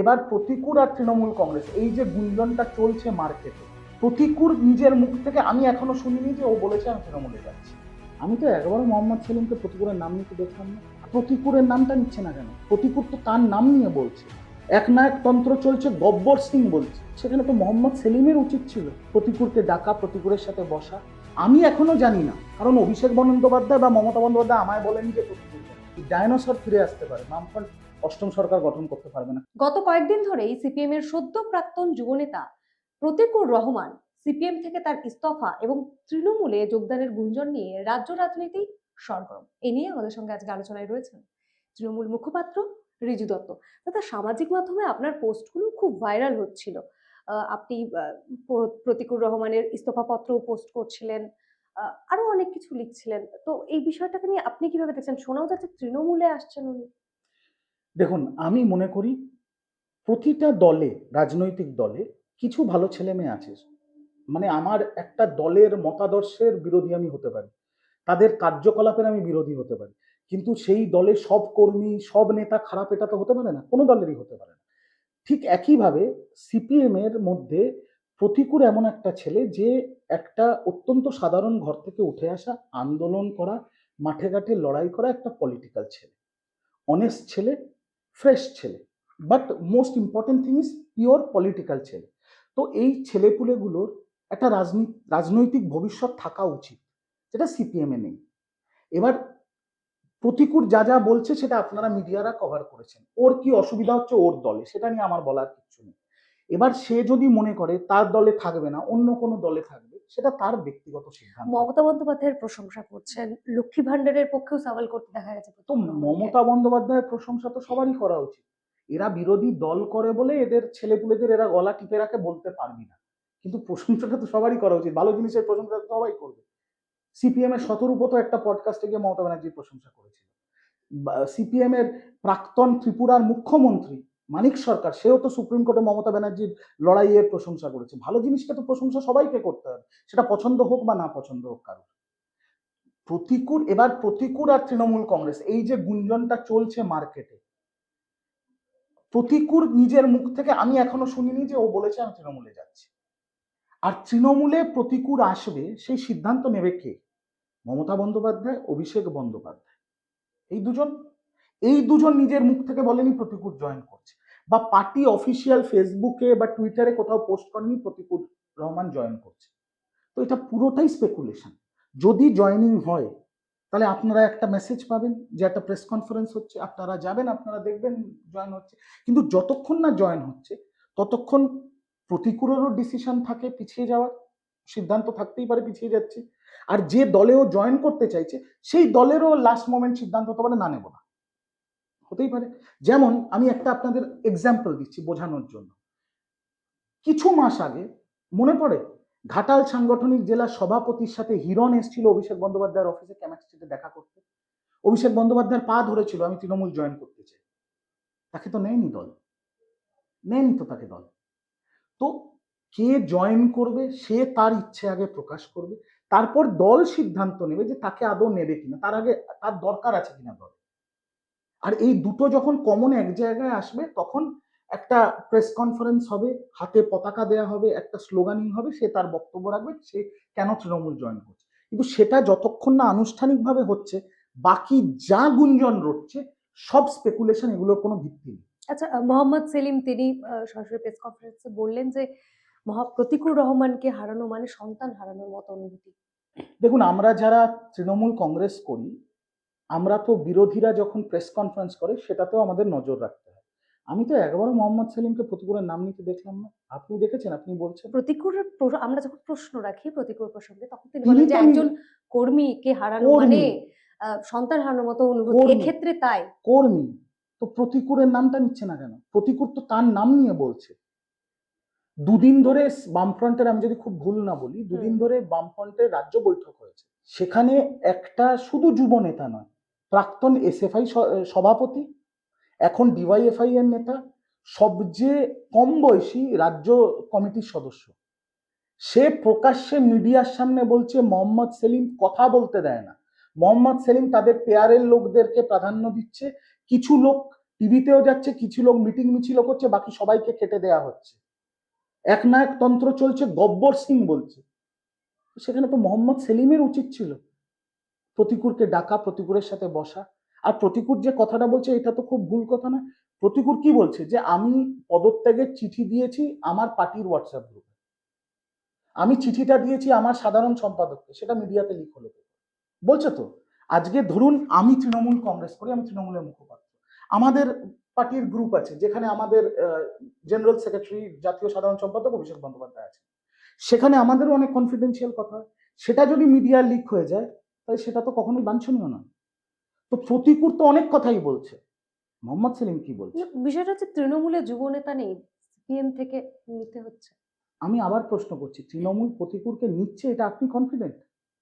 এবার প্রতিকূর আর তৃণমূল কংগ্রেস, এই যে গুঞ্জনটা চলছে মার্কেটে প্রতিকূর নিজের মুখ থেকে আমি এখনও শুনিনি যে ও বলেছে আমি তৃণমূলে যাচ্ছি। আমি তো একবারও মোহাম্মদ সেলিমকে প্রতিকূরের নাম নিতে দেখলাম না। প্রতিকূরের নামটা নিচ্ছে না কেন? প্রতিকূর তো তার নাম নিয়ে বলছে। এক না এক তন্ত্র চলছে, গব্বর সিং বলছে। সেখানে তো মোহাম্মদ সেলিমের উচিত ছিল প্রতিকূরকে ডাকা, প্রতিকূরের সাথে বসা। আমি এখনও জানি না, কারণ অভিষেক বন্দ্যোপাধ্যায় বা মমতা বন্দ্যোপাধ্যায় আমায় বলেনি যে প্রতিকূর ডায়নোসর ফিরে আসতে পারে, বামফ্রন্ট অষ্টম সরকার গঠন করতে পারবে না। গত কয়েকদিন ধরেই সিপিএম এর সদ্য প্রাক্তন যুবনেতা প্রতিকুর রহমান সিপিএম থেকে তার ইস্তফা এবং তৃণমূলে যোগদানের গুঞ্জন নিয়ে রাজ্য রাজনীতি সরগরম। এ নিয়ে আমাদের সঙ্গে আজকে আলোচনায় রয়েছেন তৃণমূল মুখপাত্র রিজু দত্ত। দাদা সামাজিক মাধ্যমে আপনার পোস্টগুলো খুব ভাইরাল হচ্ছিল। আপনি প্রতিকুর রহমানের ইস্তফাপত্র পোস্ট করছিলেন আরও অনেক কিছু লিখছিলেন। তো এই বিষয়টাকে নিয়ে আপনি কীভাবে দেখছেন? শোনাও যাচ্ছে তৃণমূলে আসছেন উনি। দেখুন, আমি মনে করি প্রতিটা দলে, রাজনৈতিক দলে কিছু ভালো ছেলে মেয়ে আছে। মানে আমার একটা দলের মতাদর্শের বিরোধী আমি হতে পারি। তাদের কার্যকলাপের আমি বিরোধী হতে পারি। কিন্তু সেই দলে সব কর্মী, সব নেতা খারাপ, এটা তো হতে পারে না। কোনো দলেরই হতে পারে না। ঠিক একইভাবে সিপিএম এর মধ্যে প্রতিকূল এমন একটা ছেলে যে একটা অত্যন্ত সাধারণ ঘর থেকে উঠে আসা, আন্দোলন করা, মাঠে ঘাটে লড়াই করা একটা পলিটিক্যাল ছেলে। অনেস্ট ছেলে ফ্রেশ ছেলে। But most important thing is pure political ছেলে। তো এই ছেলেপুলেগুলোর একটা রাজনীতি রাজনৈতিক ভবিষ্যৎ থাকা উচিত, যেটা সিপিএমে নেই। এবার প্রতিকূর যা যা বলছে, সেটা আপনারা মিডিয়ারা কভার করেছেন। ওর কি অসুবিধা হচ্ছে? ওর দলে। সেটা নিয়ে আমার বলার কিছু নেই। এবার সে যদি মনে করে তার দলে থাকবে না অন্য কোনো দলে থাকবে সেটা তার ব্যক্তিগত সিদ্ধান্ত। মমতা বন্দ্যোপাধ্যায়ের প্রশংসা করছেন লক্ষ্মী ভান্ডারের পক্ষেও সওয়াল করতে দেখা গেছে তো মমতা বন্দ্যোপাধ্যায়ের প্রশংসা তো সবারই করা উচিত। এরা বিরোধী দল করে বলে এদের ছেলেপুলেদের এরা গলা টিপে রাখে বলতে পারবি না। কিন্তু প্রশংসাটা তো সবারই করা উচিত। ভালো জিনিসের প্রশংসা তো সবাই করবে। সিপিএম এর শতরূপত একটা পডকাস্টে গিয়ে মমতা ব্যানার্জির প্রশংসা করেছিল। সিপিএম এর প্রাক্তন ত্রিপুরার মুখ্যমন্ত্রী মানিক সরকার, সেও তো সুপ্রিম কোর্টে মমতা ব্যানার্জির লড়াইয়ের প্রশংসা করেছে। ভালো জিনিসকে তো প্রশংসা সবাইকে করতে হবে। সেটা পছন্দ হোক বা না পছন্দ হোক কারও প্রতিকূল এবার প্রতিকূল আর তৃণমূল কংগ্রেস, এই যে গুঞ্জনটা চলছে মার্কেটে প্রতিকূল নিজের মুখ থেকে আমি এখনও শুনিনি যে ও বলেছে আমি তৃণমূলে যাচ্ছি। আর তৃণমূলে প্রতিকূল আসবে, সেই সিদ্ধান্ত নেবে কে? মমতা বন্দ্যোপাধ্যায়, অভিষেক বন্দ্যোপাধ্যায়। এই দুজন এই দুজন নিজের মুখ থেকে বলেনি প্রতিকূল জয়েন করছে। বা পার্টি অফিসিয়াল ফেসবুকে বা টুইটারে কোথাও পোস্ট করেনি প্রতিকূল রহমান জয়েন করছে। তো এটা পুরোটাই স্পেকুলেশন যদি জয়েনিং হয়, তাহলে আপনারা একটা মেসেজ পাবেন যে একটা প্রেস কনফারেন্স হচ্ছে, আপনারা যাবেন, আপনারা দেখবেন জয়েন হচ্ছে। কিন্তু যতক্ষণ না জয়েন হচ্ছে, ততক্ষণ প্রতিকূলেরও ডিসিশন থাকে পিছিয়ে যাওয়ার। সিদ্ধান্ত থাকতেই পারে পিছিয়ে যাচ্ছে। আর যে দলেও জয়েন করতে চাইছে, সেই দলেরও লাস্ট মোমেন্ট সিদ্ধান্ত হতে পারে না নেব না। হতেই পারে। যেমন আমি একটা আপনাদের এক্সাম্পল দিচ্ছি বোঝানোর জন্য। কিছু মাস আগে মনে পড়ে, ঘাটাল সাংগঠনিক জেলা সভাপতির সাথে হিরণ এসেছিল অভিষেক বন্দ্যোপাধ্যায়ের অফিসে ক্যামাক স্ট্রিটে দেখা করতে। অভিষেক বন্দ্যোপাধ্যায়ের পা ধরেছিল, আমি তৃণমূল জয়েন করতে চাই। তাকে তো নেয়নি দল। নেয়নি তো তাকে দল। তো কে জয়েন করবে, সে তার ইচ্ছে আগে প্রকাশ করবে। তারপর দল সিদ্ধান্ত নেবে যে তাকে আদৌ নেবে কিনা। তার আগে, তার দরকার আছে কিনা দল। আর এই দুটো যখন কমন এক জায়গায় আসবে তখন একটা প্রেস কনফারেন্স হবে হাতে পতাকা দেয়া হবে একটা স্লোগানিং হবে সে তার বক্তব্য রাখবে সে কেন তৃণমূল জয়েন করছে? কিন্তু সেটা যতক্ষণ না আনুষ্ঠানিকভাবে হচ্ছে বাকি যা গুঞ্জন রটছে সব স্পেকুলেশন এগুলোর কোনো ভিত্তি নেই। আচ্ছা মোহাম্মদ সেলিম তিনি সরাসরি প্রেস কনফারেন্সে বললেন যে মহা প্রতিকুর রহমানকে হারানো মানে সন্তান হারানোর মতো অনুভূতি। দেখুন আমরা যারা তৃণমূল কংগ্রেস করি আমরা তো বিরোধীরা যখন প্রেস কনফারেন্স করে সেটাতেও আমাদের নজর রাখতে হয়। আমি তো একবারও মোহাম্মদ সেলিমকে প্রতিকূলের নাম নিতে দেখলাম না। আপনি দেখেছেন? আপনি বলছেন? প্রতিকুরের প্র- আমরা যখন প্রশ্ন রাখি প্রতিকুর প্রসঙ্গে তখন তিনি বলেন যে একজন কর্মীকে হারানো মানে সন্তান হারানোর মতো অনুভূতি। কর্মী। এক্ষেত্রে তাই। কর্মী। তো প্রতিকূলের নামটা নিচ্ছে না কেন? প্রতিকূল তো তার নাম নিয়ে বলছে। দুদিন ধরে বামফ্রন্টের আমি যদি খুব ভুল না বলি দুদিন ধরে বামফ্রন্টের রাজ্য বৈঠক হয়েছে। সেখানে একটা শুধু যুব নেতা নয় প্রাক্তন এসএফআই সভাপতি, এখন ডিওয়াইএফআই এর নেতা, সবচেয়ে কম বয়সী রাজ্য কমিটির সদস্য। সে প্রকাশ্যে মিডিয়ার সামনে বলছে, মোহাম্মদ সেলিম কথা বলতে দেয় না। মোহাম্মদ সেলিম তাদের পেয়ারের লোকদেরকে প্রাধান্য দিচ্ছে। কিছু লোক টিভিতেও যাচ্ছে, কিছু লোক মিটিং মিছিলও করছে, বাকি সবাইকে কেটে দেয়া হচ্ছে। এক না এক তন্ত্র চলছে, গব্বর সিং বলছে। সেখানে তো মোহাম্মদ সেলিমের উচিত ছিল। প্রতিকূরকে ডাকা, প্রতিকূরের সাথে বসা। আর প্রতিকূর যে কথাটা বলছে, এটা তো খুব ভুল কথা না। প্রতিকূর কি বলছে? যে আমি পদত্যাগের চিঠি দিয়েছি আমার পার্টির হোয়াটসঅ্যাপ গ্রুপে আমি চিঠিটা দিয়েছি আমার সাধারণ সম্পাদককে, সেটা মিডিয়াতে লিক হলো। বলছে তো, আজকে ধরুন আমি তৃণমূল কংগ্রেস করি, আমি তৃণমূলের মুখপাত্র। আমাদের পার্টির গ্রুপ আছে, যেখানে আমাদের জেনারেল সেক্রেটারি জাতীয় সাধারণ সম্পাদক অভিষেক বন্দ্যোপাধ্যায় আছে। সেখানে আমাদেরও অনেক কনফিডেন্সিয়াল কথা সেটা যদি মিডিয়া লিক হয়ে যায় তাহলে সেটা তো কখনোই বাঞ্ছনীয় নয়। তো প্রতিকূর তো অনেক কথাই বলছে। মোহাম্মদ সেলিম কি বলছে? বিষয়টা হচ্ছে তৃণমূলের যুব নেতা নেই সিপিএম থেকে নিতে হচ্ছে। আমি আবার প্রশ্ন করছি তৃণমূল প্রতিকূরকে নিচ্ছে এটা আপনি কনফিডেন্ট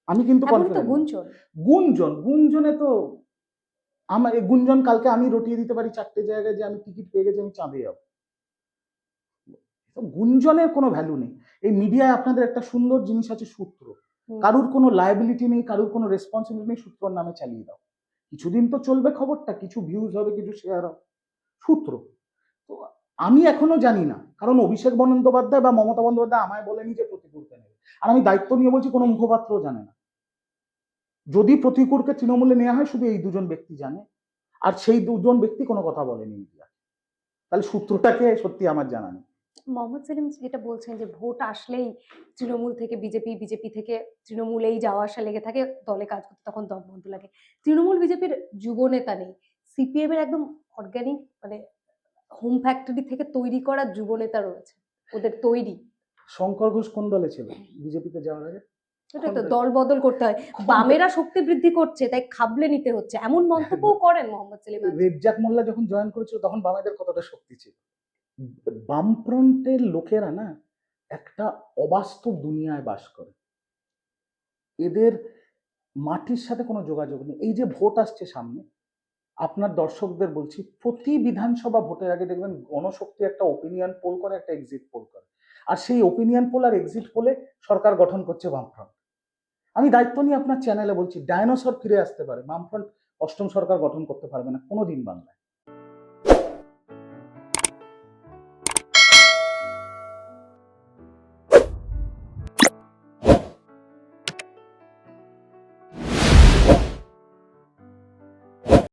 আমি কিন্তু। গুঞ্জন। গুঞ্জন গুঞ্জনে তো আমার গুঞ্জন কালকে আমি রটিয়ে দিতে পারি চারটে জায়গায় যে আমি টিকিট পেয়ে গেছি আমি চাঁদে যাব। গুঞ্জনের কোনো ভ্যালু নেই। এই মিডিয়ায় আপনাদের একটা সুন্দর জিনিস আছে সূত্র। কারুর কোনো লায়াবিলিটি নেই, কারুর কোনো রেসপন্সিবিলিটি নেই, সূত্রর নামে চালিয়ে দাও। কিছুদিন তো চলবে খবরটা, কিছু ভিউজ হবে, কিছু শেয়ার হবে। সূত্র। তো আমি এখনও জানি না, কারণ অভিষেক বন্দ্যোপাধ্যায় বা মমতা বন্দ্যোপাধ্যায় আমায় বলেনি যে প্রতিকূলকে নেবে। আর আমি দায়িত্ব নিয়ে বলছি, কোনো মুখপাত্রও জানে না। যদি প্রতিকূলকে তৃণমূলে নেওয়া হয়, শুধু এই দুজন ব্যক্তি জানে। আর সেই দুজন ব্যক্তি কোনো কথা বলেনি তাহলে সূত্রটাকে সত্যি আমার জানা নেই। মোহাম্মদ সেলিম যেটা বলছেন যে ভোট আসলেই তৃণমূল থেকে বিজেপি বিজেপি থেকে তৃণমূলেই যাওয়া আসা লেগে থাকে দলে কাজ করতে তখন দম বন্ধ লাগে। তৃণমূল বিজেপির যুব নেতা নেই। সিপিএম এর একদম অর্গানিক মানে হোম ফ্যাক্টরি থেকে তৈরি করা যুব নেতা রয়েছে। ওদের তৈরি। শঙ্কর ঘোষ কোন দলে ছিল বিজেপিতে যাওয়ার আগে? সেটাই তো দল? বদল করতে হয়। বামেরা শক্তি বৃদ্ধি করছে তাই খাবলে নিতে হচ্ছে। এমন মন্তব্যও করেন মোহাম্মদ সেলিম। রেজ্জাক মোল্লা যখন জয়েন করেছিল তখন বামেদের কতটা শক্তি ছিল? বামফ্রন্টের লোকেরা না একটা অবাস্তব দুনিয়ায় বাস করে। এদের মাটির সাথে কোনো যোগাযোগ নেই। এই যে ভোট আসছে সামনে, আপনার দর্শকদের বলছি, প্রতি বিধানসভা ভোটের আগে দেখবেন গণশক্তি একটা ওপিনিয়ন পোল করে, একটা এক্সিট পোল করে। আর সেই ওপিনিয়ন পোল আর এক্সিট পোলে সরকার গঠন করছে বামফ্রন্ট। আমি দায়িত্ব নিয়ে আপনার চ্যানেলে বলছি ডায়নোসর ফিরে আসতে পারে। বামফ্রন্ট অষ্টম সরকার গঠন করতে পারবে না, কোনোদিন বাংলায়।